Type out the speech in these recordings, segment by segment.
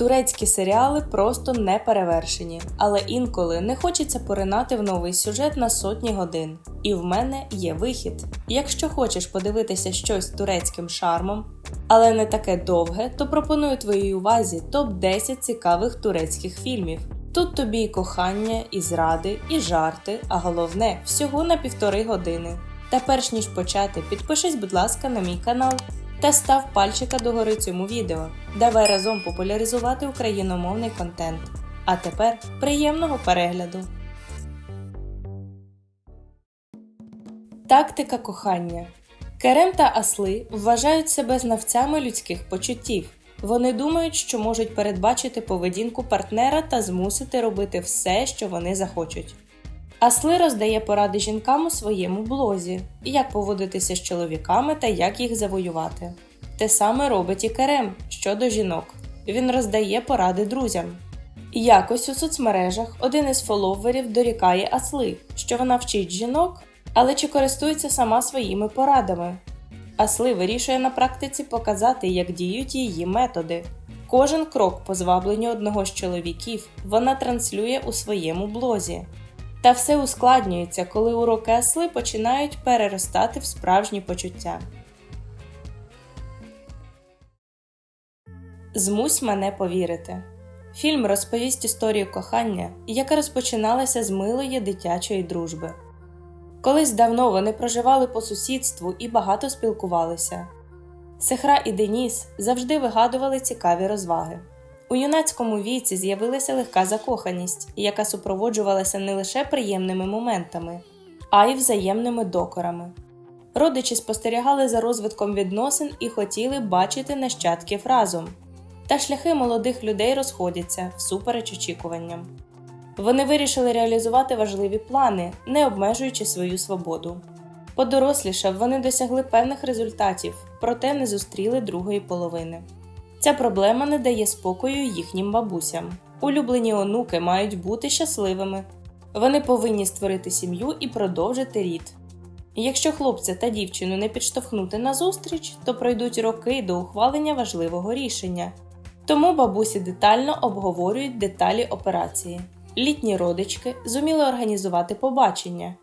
Турецькі серіали просто не перевершені, але інколи не хочеться поринати в новий сюжет на сотні годин. І в мене є вихід. Якщо хочеш подивитися щось турецьким шармом, але не таке довге, то пропоную твоїй увазі топ-10 цікавих турецьких фільмів. Тут тобі і кохання, і зради, і жарти, а головне всього на півтори години. Та перш ніж почати, підпишись, будь ласка, на мій канал та став пальчика догори цьому відео. Давай разом популяризувати україномовний контент. А тепер приємного перегляду! Тактика кохання Керем та Асли вважають себе знавцями людських почуттів. Вони думають, що можуть передбачити поведінку партнера та змусити робити все, що вони захочуть. Асли роздає поради жінкам у своєму блозі, як поводитися з чоловіками та як їх завоювати. Те саме робить і Керем щодо жінок. Він роздає поради друзям. Якось у соцмережах один із фоловерів дорікає Асли, що вона вчить жінок, але чи користується сама своїми порадами. Асли вирішує на практиці показати, як діють її методи. Кожен крок по звабленню одного з чоловіків вона транслює у своєму блозі. Та все ускладнюється, коли уроки Асли починають переростати в справжні почуття. Змусь мене повірити. Фільм розповість історію кохання, яка розпочиналася з милої дитячої дружби. Колись давно вони проживали по сусідству і багато спілкувалися. Сехра і Деніс завжди вигадували цікаві розваги. У юнацькому віці з'явилася легка закоханість, яка супроводжувалася не лише приємними моментами, а й взаємними докорами. Родичі спостерігали за розвитком відносин і хотіли бачити нащадків разом. Та шляхи молодих людей розходяться всупереч очікуванням. Вони вирішили реалізувати важливі плани, не обмежуючи свою свободу. Подорослішав, вони досягли певних результатів, проте не зустріли другої половини. Ця проблема не дає спокою їхнім бабусям. Улюблені онуки мають бути щасливими. Вони повинні створити сім'ю і продовжити рід. Якщо хлопця та дівчину не підштовхнути на зустріч, то пройдуть роки до ухвалення важливого рішення. Тому бабусі детально обговорюють деталі операції. Літні родички зуміли організувати побачення.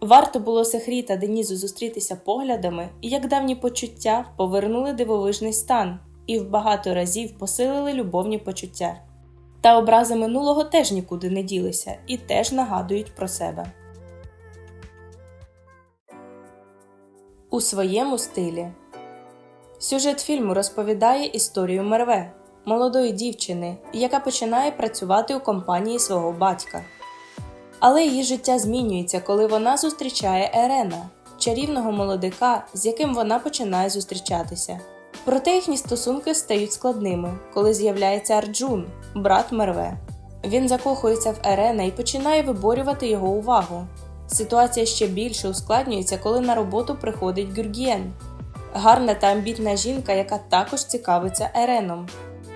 Варто було Сехрі та Денізу зустрітися поглядами, як давні почуття повернули дивовижний стан і в багато разів посилили любовні почуття. Та образи минулого теж нікуди не ділися і теж нагадують про себе. У своєму стилі сюжет фільму розповідає історію Мерве, молодої дівчини, яка починає працювати у компанії свого батька. Але її життя змінюється, коли вона зустрічає Ерена, чарівного молодика, з яким вона починає зустрічатися. Проте їхні стосунки стають складними, коли з'являється Арджун, брат Мерве. Він закохується в Ерена і починає виборювати його увагу. Ситуація ще більше ускладнюється, коли на роботу приходить Гюргієн. Гарна та амбітна жінка, яка також цікавиться Ереном.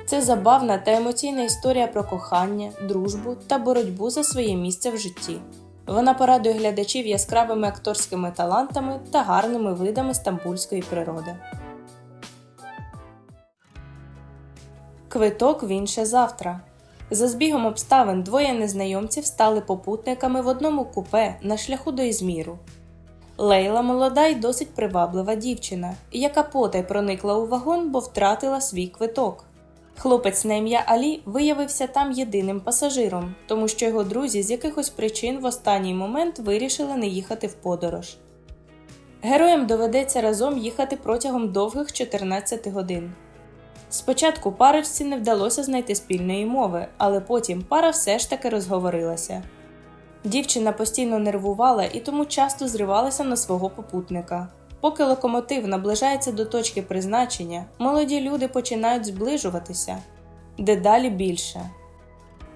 Це забавна та емоційна історія про кохання, дружбу та боротьбу за своє місце в житті. Вона порадує глядачів яскравими акторськими талантами та гарними видами стамбульської природи. Квиток в інше завтра. За збігом обставин двоє незнайомців стали попутниками в одному купе на шляху до Ізміру. Лейла молода й досить приваблива дівчина, яка потай проникла у вагон, бо втратила свій квиток. Хлопець на ім'я Алі виявився там єдиним пасажиром, тому що його друзі з якихось причин в останній момент вирішили не їхати в подорож. Героям доведеться разом їхати протягом довгих 14 годин. Спочатку парочці не вдалося знайти спільної мови, але потім пара все ж таки розговорилася. Дівчина постійно нервувала і тому часто зривалася на свого попутника. Поки локомотив наближається до точки призначення, молоді люди починають зближуватися дедалі більше.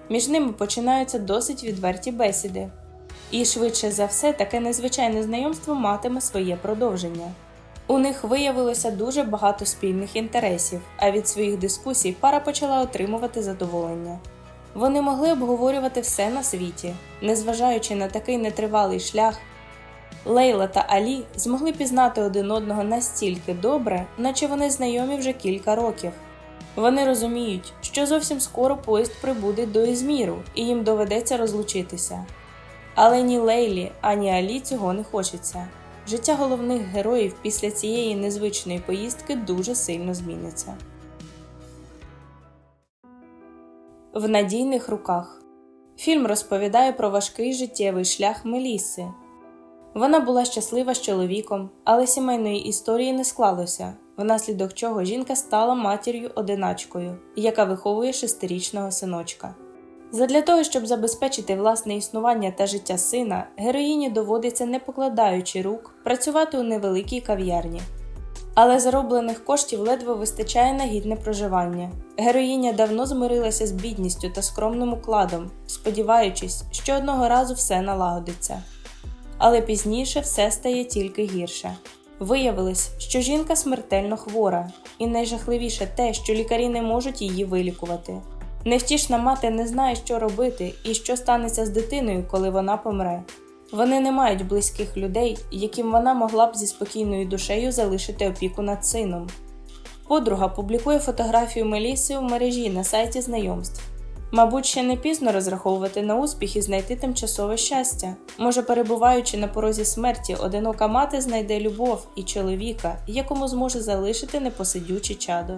Між ними починаються досить відверті бесіди, і швидше за все таке незвичайне знайомство матиме своє продовження. У них виявилося дуже багато спільних інтересів, а від своїх дискусій пара почала отримувати задоволення. Вони могли обговорювати все на світі, незважаючи на такий нетривалий шлях. Лейла та Алі змогли пізнати один одного настільки добре, наче вони знайомі вже кілька років. Вони розуміють, що зовсім скоро поїзд прибуде до Ізміру і їм доведеться розлучитися. Але ні Лейлі, ані Алі цього не хочеться. Життя головних героїв після цієї незвичної поїздки дуже сильно зміниться. В надійних руках фільм розповідає про важкий життєвий шлях Меліси. Вона була щаслива з чоловіком, але сімейної історії не склалося, внаслідок чого жінка стала матір'ю-одиначкою, яка виховує шестирічного синочка. Задля того, щоб забезпечити власне існування та життя сина, героїні доводиться, не покладаючи рук, працювати у невеликій кав'ярні. Але зароблених коштів ледве вистачає на гідне проживання. Героїня давно змирилася з бідністю та скромним укладом, сподіваючись, що одного разу все налагодиться. Але пізніше все стає тільки гірше. Виявилось, що жінка смертельно хвора, і найжахливіше те, що лікарі не можуть її вилікувати. Невтішна мати не знає, що робити і що станеться з дитиною, коли вона помре. Вони не мають близьких людей, яким вона могла б зі спокійною душею залишити опіку над сином. Подруга публікує фотографію Меліси у мережі на сайті знайомств. Мабуть, ще не пізно розраховувати на успіх і знайти тимчасове щастя. Може, перебуваючи на порозі смерті, одинока мати знайде любов і чоловіка, якому зможе залишити непосидюче чадо.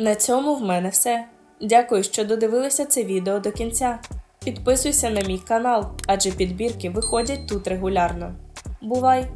На цьому в мене все. Дякую, що додивилися це відео до кінця. Підписуйся на мій канал, адже підбірки виходять тут регулярно. Бувай!